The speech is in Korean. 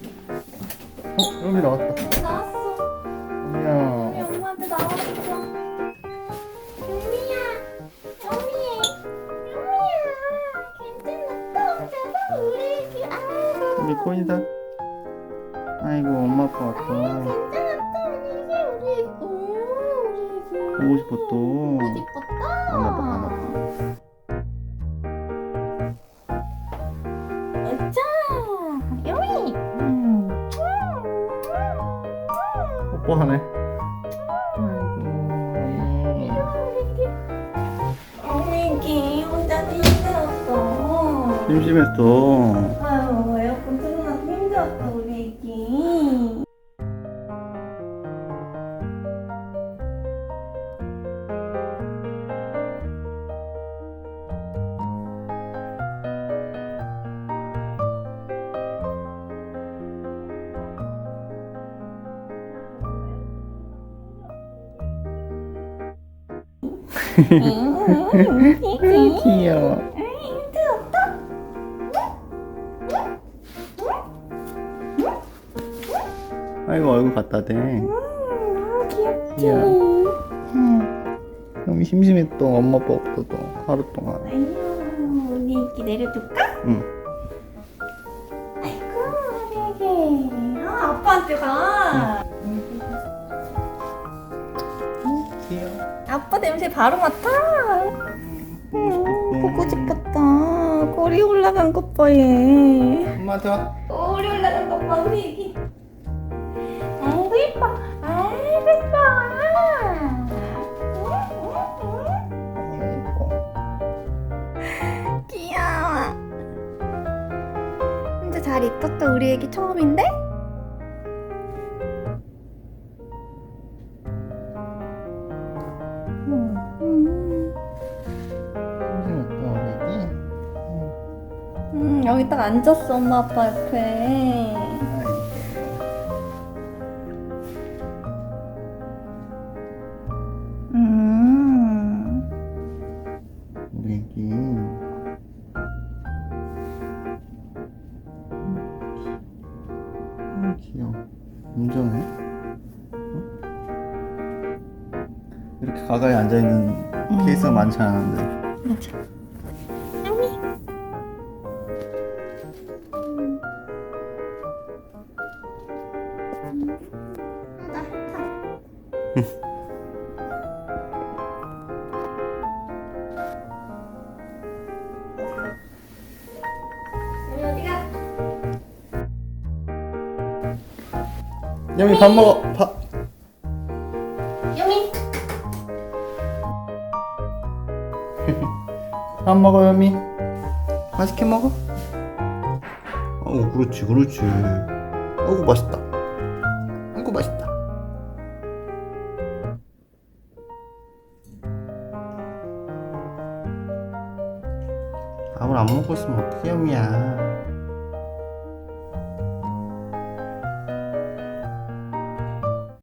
어, 여기 나왔다. 나왔어. 우리 엄마한테 나왔어. 유미야, 유미, 유미야, 괜찮아. 또 오잖아 우리 애기. 아이고. 우리 코이다. 아이고, 엄마 아빠 왔다. 괜찮아 또 우리 애기 우리 애기. 오, 우리 애기. 보고 싶어 또. 보고 싶었 애기 혼자 힘들었어. 심심했어. 아유 에어컨 틀어놔서 힘들었어 귀여워. 아이고, 얼굴 갖다 대. 너무 귀엽지. 야. 너무 심심했어. 엄마 아빠 없어도 하루 동안. 아유, 우리 애기 내려줄까? 응. 아이고, 우리 애기. 아, 아빠한테 가. 냄새 바로 맡아. 음, 보고 싶었다. 꼬리 올라간 것 봐, 얘. 엄마 줘. 꼬리 올라간 것 봐, 우리 애기. 아이고, 이뻐. 아이고, 이뻐. 귀여워. 혼자 잘 있었다, 우리 애기 처음인데? 음, 여기 딱 앉았어, 엄마 아빠 옆에. 음. 우리 애기. 음, 귀여워. 운전해? 어? 이렇게 가까이 앉아있는 케이스가 많지 않은데. 맞아. 여미 밥 먹어. 밥. 여미. 밥 먹어, 여미. 맛있게 먹어. 어, 그렇지, 그렇지. 어구, 맛있다. 아이고, 맛있다. 밥을 안 먹고 있으면 어떡해, 여미야.